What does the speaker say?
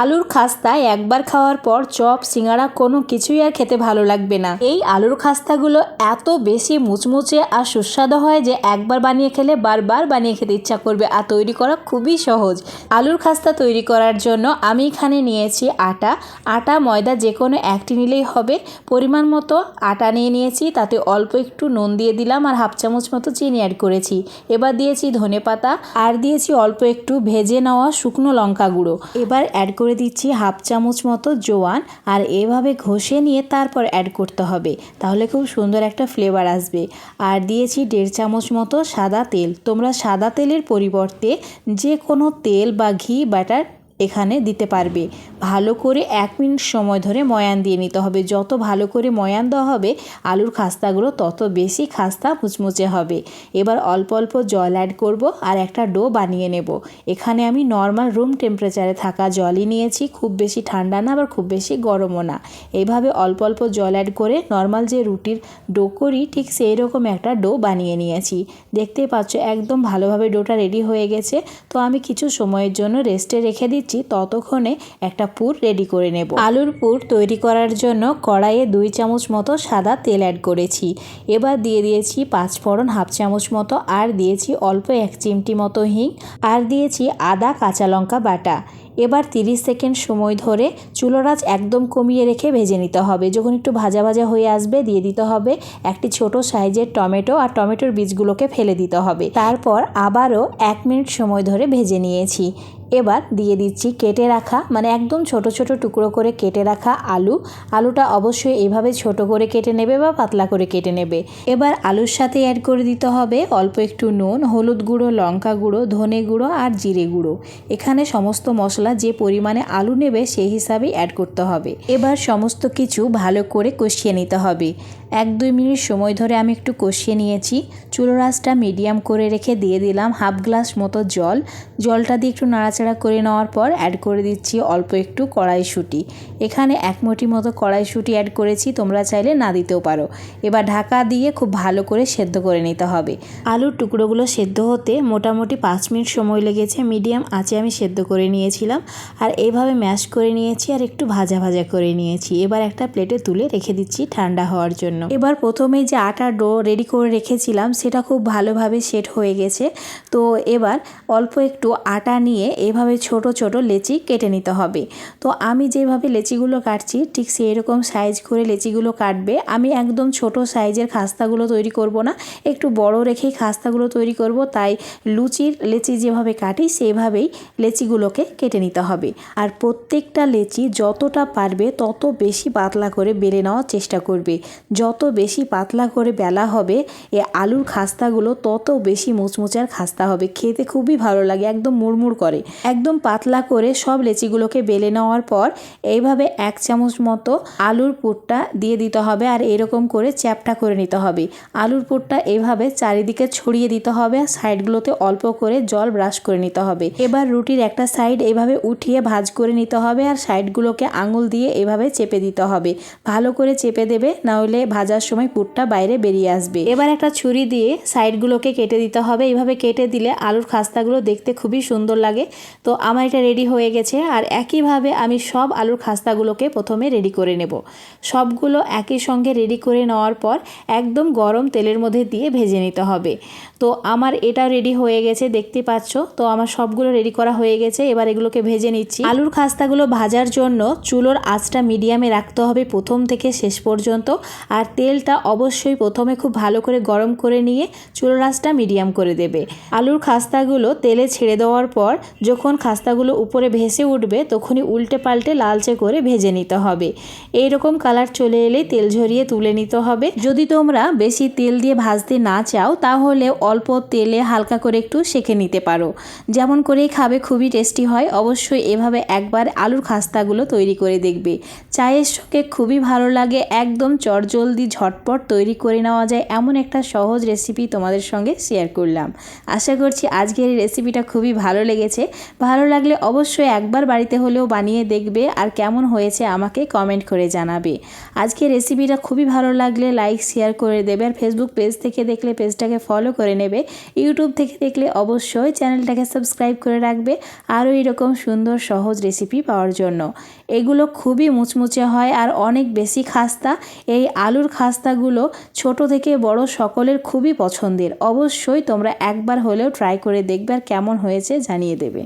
আলুর খাস্তা একবার খাওয়ার পর চপ সিঙ্গারা কোনো কিছুই আর খেতে ভালো লাগবে না। এই আলুর খাস্তাগুলো এত বেশি মুচমুচে আর সুস্বাদু হয় যে একবার বানিয়ে খেলে বারবার বানিয়ে খেতে ইচ্ছা করবে আর তৈরি করা খুবই সহজ। আলুর খাস্তা তৈরি করার জন্য আমি এখানে নিয়েছি আটা। আটা, ময়দা যে কোনো একটি নিলেই হবে। পরিমাণ মতো আটা নিয়ে নিয়েছি, তাতে অল্প একটু নুন দিয়ে দিলাম আর হাফ চামচ মতো চিনি অ্যাড করেছি। এবার দিয়েছি ধনে পাতা আর দিয়েছি অল্প একটু ভেজে নেওয়া শুকনো লঙ্কা গুঁড়ো। এবার অ্যাড করে দিচ্ছি হাফ চামচ মতো জোয়ান আর এভাবে ঘষে নিয়ে তারপর অ্যাড করতে হবে। তাহলে খুব সুন্দর একটা ফ্লেভার আসবে। আর দিয়েছি দেড় চামচ মতো সাদা তেল। তোমরা সাদা তেলের পরিবর্তে যে কোনো তেল বা ঘি বাটার এখানে দিতে পারবে। ভালো করে এক মিনিট সময় ধরে ময়ান দিয়ে নিতে হবে। যত ভালো করে ময়ান দেওয়া হবে, আলুর খাস্তাগুলো তত বেশি খাস্তা মুচমুচে হবে। এবার অল্প অল্প জল অ্যাড করব আর একটা ডো বানিয়ে নেব। এখানে আমি নর্মাল রুম টেম্পারেচারে থাকা জলই নিয়েছি। খুব বেশি ঠান্ডা না, আবার খুব বেশি গরমও না। এইভাবে অল্প অল্প জল অ্যাড করে নর্মাল যে রুটির ডো করি, ঠিক সেই রকম একটা ডো বানিয়ে নিয়েছি। দেখতেই পাচ্ছ, একদম ভালোভাবে ডোটা রেডি হয়ে গেছে। তো আমি কিছু সময়ের জন্য রেস্টে রেখে দিচ্ছি। ততক্ষণে একটা পুর রেডি করে নেব। আলুর পুর তৈরি করার জন্য কড়াইয়ে দুই চামচ মতো সাদা তেল অ্যাড করেছি। এবার দিয়ে দিয়েছি পাঁচ ফোড়ন হাফ চামচ মতো আর দিয়েছি অল্প এক চিমটি মতো হিং আর দিয়েছি আদা কাঁচা লঙ্কা বাটা। এবার 30 সেকেন্ড সময় ধরে চুলোরাজ একদম কমিয়ে রেখে ভেজে নিতে হবে। যখন একটু ভাজা ভাজা হয়ে আসবে দিয়ে দিতে হবে একটি ছোট সাইজের টমেটো আর টমেটোর বীজগুলোকে ফেলে দিতে হবে। তারপর আবারও এক মিনিট সময় ধরে ভেজে নিয়েছি। এবার দিয়ে দিচ্ছি কেটে রাখা মানে একদম ছোট ছোট টুকরো করে কেটে রাখা আলু। আলুটা অবশ্যই এইভাবে ছোট করে কেটে নেবে বা পাতলা করে কেটে নেবে। এবার আলুর সাথে অ্যাড করে দিতে হবে অল্প একটু নুন, হলুদ গুঁড়ো, লঙ্কা গুঁড়ো, ধনে গুঁড়ো আর জিরে গুঁড়ো। এখানে সমস্ত মশলা যে পরিমাণে আলু নেবে সেই হিসাবেই অ্যাড করতে হবে। এবার সমস্ত কিছু ভালো করে কষিয়ে নিতে হবে। এক দুই মিনিট সময় ধরে আমি একটু কষিয়ে নিয়েছি। চুলো রাসটা মিডিয়াম করে রেখে দিয়ে দিলাম হাফ গ্লাস মতো জল। জলটা দিয়ে একটু নাড়াচাড়া করে নেওয়ার পর অ্যাড করে দিচ্ছি অল্প একটু কড়াইশুঁটি। এখানে এক মুঠি মতো কড়াইশুঁটি অ্যাড করেছি, তোমরা চাইলে না দিতেও পারো। এবার ঢাকা দিয়ে খুব ভালো করে সেদ্ধ করে নিতে হবে। আলুর টুকরোগুলো সেদ্ধ হতে মোটামুটি পাঁচ মিনিট সময় লেগেছে, মিডিয়াম আঁচে আমি সেদ্ধ করে নিয়েছিলাম। আর এইভাবে ম্যাশ করে নিয়েছি আর একটু ভাজা ভাজা করে নিয়েছি। এবার একটা প্লেটে তুলে রেখে দিচ্ছি ঠান্ডা হওয়ার জন্য। এবার প্রথমে যে আটা ডো রেডি করে রেখেছিলাম, সেটা খুব ভালোভাবে সেট হয়ে গেছে। তো এবার অল্প একটু আটা নিয়ে এভাবে ছোট ছোট লেচি কেটে নিতে হবে। তো আমি যেভাবে লেচিগুলো কাটছি, ঠিক সেই রকম সাইজ করে লেচিগুলো কাটবে। আমি একদম ছোট সাইজের খাস্তাগুলো তৈরি করব না। একটু বড় রেখেই খাস্তাগুলো তৈরি করব, তাই লুচির লেচি যেভাবে কাটি, সেভাবেই লেচিগুলোকে কেটে নিতে হবে। আর প্রত্যেকটা লেচি যতটা পারবে, তত বেশি পাতলা করে বেলে নেওয়ার চেষ্টা করবে। যত বেশি পাতলা করে বেলা হবে, এ আলুর খাস্তাগুলো তত বেশি মুচমুচার খাস্তা হবে। খেতে খুবই ভালো লাগে, একদম মুড়মুড় করে। একদম পাতলা করে সব লেচিগুলোকে বেলে নেওয়ার পর, এইভাবে এক চামচ মতো আলুর পুরটা দিয়ে দিতে হবে আর এরকম করে চ্যাপটা করে নিতে হবে। আলুর পুরটা এভাবে চারিদিকে ছড়িয়ে দিতে হবে আর সাইডগুলোতে অল্প করে জল ব্রাশ করে নিতে হবে। এবার রুটির একটা সাইড এভাবে উঠিয়ে ভাজ করে নিতে হবে আর সাইডগুলোকে আঙুল দিয়ে এভাবে চেপে দিতে হবে। ভালো করে চেপে দেবে না হলে ভাজার সময় পুরটা বাইরে বেরিয়ে আসবে। এবার একটা ছুরি দিয়ে সাইডগুলোকে কেটে দিতে হবে। এইভাবে কেটে দিলে আলুর খাস্তাগুলো দেখতে খুবই সুন্দর লাগে। তো আমার এটা রেডি হয়ে গেছে আর একইভাবে আমি সব আলুর খাস্তাগুলোকে প্রথমে রেডি করে নেব। সবগুলো একই সঙ্গে রেডি করে নেওয়ার পর একদম গরম তেলের মধ্যে দিয়ে ভেজে নিতে হবে। তো আমার এটা রেডি হয়ে গেছে, দেখতে পাচ্ছ? তো আমার সবগুলো রেডি করা হয়ে গেছে। এবার এগুলোকে ভেজে নিচ্ছি। আলুর খাস্তাগুলো ভাজার জন্য চুলোর আঁচটা মিডিয়ামে রাখতে হবে প্রথম থেকে শেষ পর্যন্ত। আর তেলটা অবশ্যই প্রথমে খুব ভালো করে গরম করে নিয়ে চুলোর আঁচটা মিডিয়াম করে দেবে। আলুর খাস্তাগুলো তেলে ছেড়ে দেওয়ার পর যখন খাস্তাগুলো উপরে ভেসে উঠবে তখনই উল্টে পাল্টে লালচে করে ভেজে নিতে হবে। এই রকম কালার চলে এলেই তেল ঝরিয়ে তুলে নিতে হবে। যদি তোমরা বেশি তেল দিয়ে ভাজতে না চাও তাহলে অল্প তেলে হালকা করে একটু সেঁকে নিতে পারো। যেমন করেই খাবে, খুবই টেস্টি হয়। অবশ্যই এভাবে একবার আলুর খাস্তাগুলো তৈরি করে দেখবে। চায়ের সঙ্গে খুবই ভালো লাগে, একদম চটজলদি জলদি ঝটপট তৈরি করে নেওয়া যায় এমন একটা সহজ রেসিপি তোমাদের সঙ্গে শেয়ার করলাম। আশা করছি আজকের এই রেসিপিটা খুবই ভালো লেগেছে। ভালো লাগলে অবশ্যই একবার বাড়িতে হলেও বানিয়ে দেখবে আর কেমন হয়েছে আমাকে কমেন্ট করে জানাবে। আজকে রেসিপিটা খুবই ভালো লাগলে লাইক শেয়ার করে দেবে আর ফেসবুক পেজ থেকে দেখলে পেজটাকে ফলো করে নেবে। ইউটিউব থেকে দেখলে অবশ্যই চ্যানেলটাকে সাবস্ক্রাইব করে রাখবে আরও এরকম সুন্দর সহজ রেসিপি পাওয়ার জন্য। এগুলো খুবই মুচমুচে হয় আর অনেক বেশি খাস্তা। এই আলুর খাস্তাগুলো ছোট থেকে বড় সকলের খুবই পছন্দের। অবশ্যই তোমরা একবার হলেও ট্রাই করে দেখবে আর কেমন হয়েছে জানিয়ে দেবে।